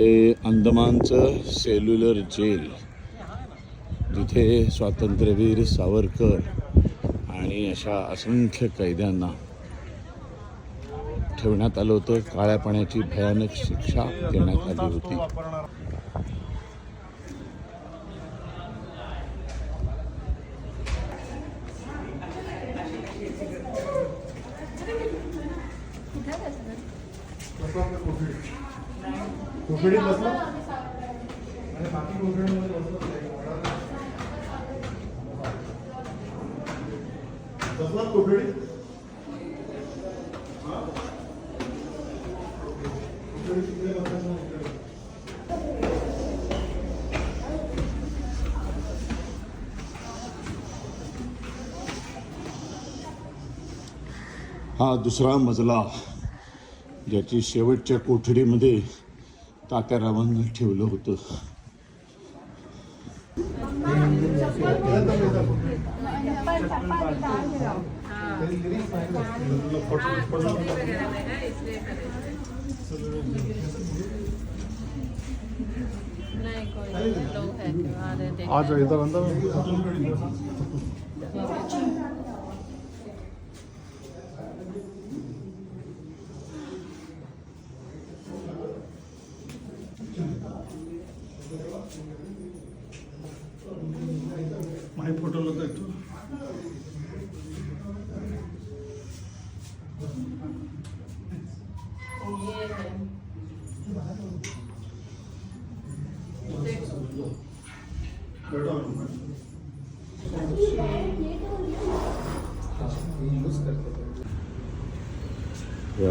हे अंदमानचं cellular gel जिथे स्वातंत्र्यवीर सावरकर आणि अशा असंख्य कैद्यांना ठेवण्यात आलं होतं. काळ्या पाण्याची भयानक शिक्षा देण्यात आली होती. कोठडीत बसला आणि बाकी बसलात कोठडीत. हा दुसरा मजला ज्याची शेवटच्या कोठडीमध्ये तात्यारावांना ठेवलं होतं नहीं कोई लोग है आ रहे देख आज इधर अंदर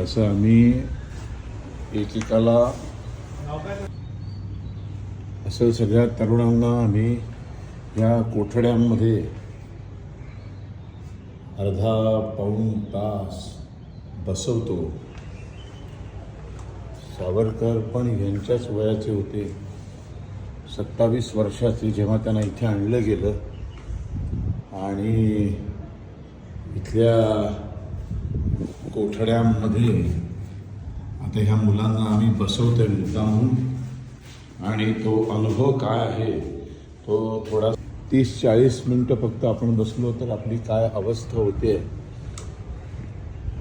असं आम्ही एकेकाला असं सगळ्या तरुणांना आम्ही या कोठड्यांमध्ये अर्धा पाऊण तास बसवतो. सावरकर पण यांच्याच वयाचे होते. सत्तावीस वर्षाचे जेव्हा त्यांना इथे आणलं गेलं आणि इथल्या कोठड्यांमध्ये आता ह्या मुलांना आम्ही बसवतोय मुद्दामून आणि तो अनुभव काय आहे? तो थोडा तीस चाळीस मिनटं फक्त आपण बसलो तर आपली काय अवस्था होते?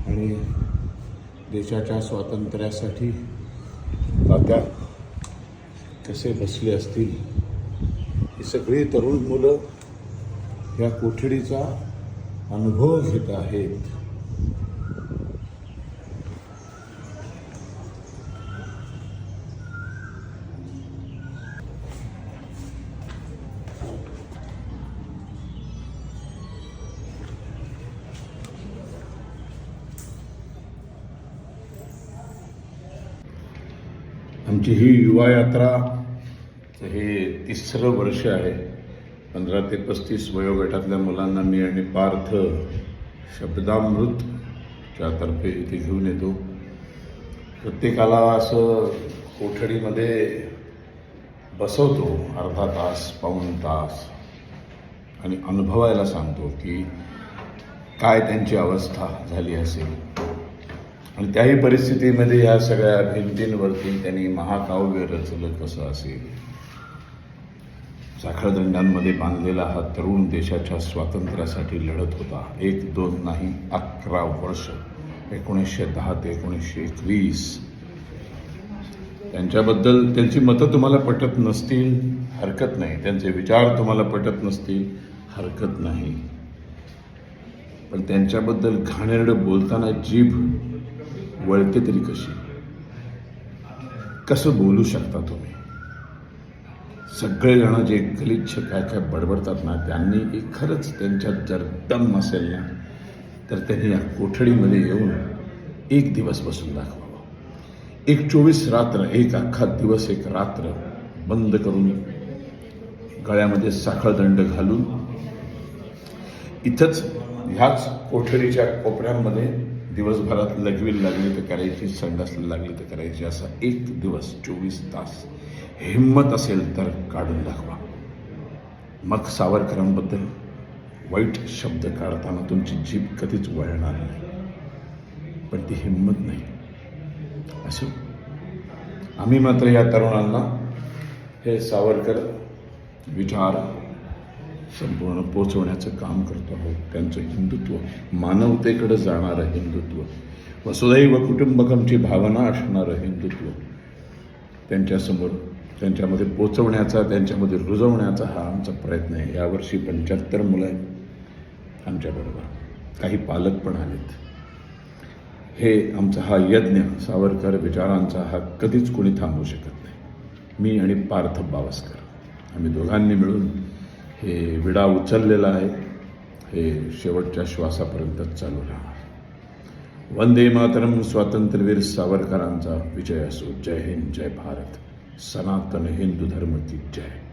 आणि देशाच्या स्वातंत्र्यासाठी तात्या कसे बसले असतील? ही सगळी तरुण मुलं या कोठडीचा अनुभव घेत आहेत. आमची ही युवा यात्रा तर हे तिसरं वर्ष आहे. पंधरा ते पस्तीस वयोगटातल्या मुलांना मी आणि पार्थ शब्दामृतच्या तर्फे इथे घेऊन येतो. प्रत्येकाला असं कोठडीमध्ये बसवतो अर्धा तास पाऊण तास आणि अनुभवायला सांगतो की काय त्यांची अवस्था झाली असेल. आणि त्याही परिस्थितीमध्ये या सगळ्या भिंतींवरती त्यांनी महाकाव्य रचलं कसं असेल. साखळदंडांमध्ये बांधलेला हा तरुण देशाच्या स्वातंत्र्यासाठी लढत होता. एक दोन नाही अकरा वर्ष. एकोणीसशे दहा ते एकोणीसशे एकवीस. त्यांच्याबद्दल त्यांची मतं तुम्हाला पटत नसतील हरकत नाही. त्यांचे विचार तुम्हाला पटत नसतील हरकत नाही. पण त्यांच्याबद्दल घाणेरडं बोलताना जीभ वळते तरी कशी? कसं बोलू शकता तुम्ही? सगळेजण जे गलिच्छ काय काय बडबडतात ना त्यांनी एक खरंच त्यांच्यात जर दम असेल ना तर त्यांनी या कोठडीमध्ये येऊन एक दिवस बसून दाखवावं. एक चोवीस रात्र एक अख्खा दिवस एक रात्र बंद करून गळ्यामध्ये साखळदंड घालून इथंच ह्याच कोठडीच्या कोपऱ्यांमध्ये दिवसभरात लघवील लागली तर करायची संडासला लागली तर करायची असा एक दिवस चोवीस तास हिंमत असेल तर काढून दाखवा. मग सावरकरांबद्दल वाईट शब्द काढताना तुमची जीभ कधीच वळणार नाही. पण ती हिंमत नाही. असो. आम्ही मात्र या तरुणांना हे सावरकर विचार संपूर्ण पोचवण्याचं काम करतो आहोत. त्यांचं हिंदुत्व मानवतेकडं जाणारं हिंदुत्व वसुदैव कुटुंबकमची भावना असणारं हिंदुत्व त्यांच्यासमोर त्यांच्यामध्ये पोचवण्याचा त्यांच्यामध्ये रुजवण्याचा हा आमचा प्रयत्न आहे. यावर्षी पंच्याहत्तर मुलं आहेत आमच्याबरोबर काही पालक पण आलेत. हे आमचा हा यज्ञ सावरकर विचारांचा हा कधीच कोणी थांबवू शकत नाही. मी आणि पार्थ बावस्कर. आम्ही दोघांनी मिळून हे विडा उचललेला आहे. हे शेवटच्या श्वासापर्यंत चालू राहणार. वंदे मातरम स्वातंत्र्यवीर सावरकरांचा विजय असो. जय हिंद जय भारत. सनातन हिंदू धर्म की जय.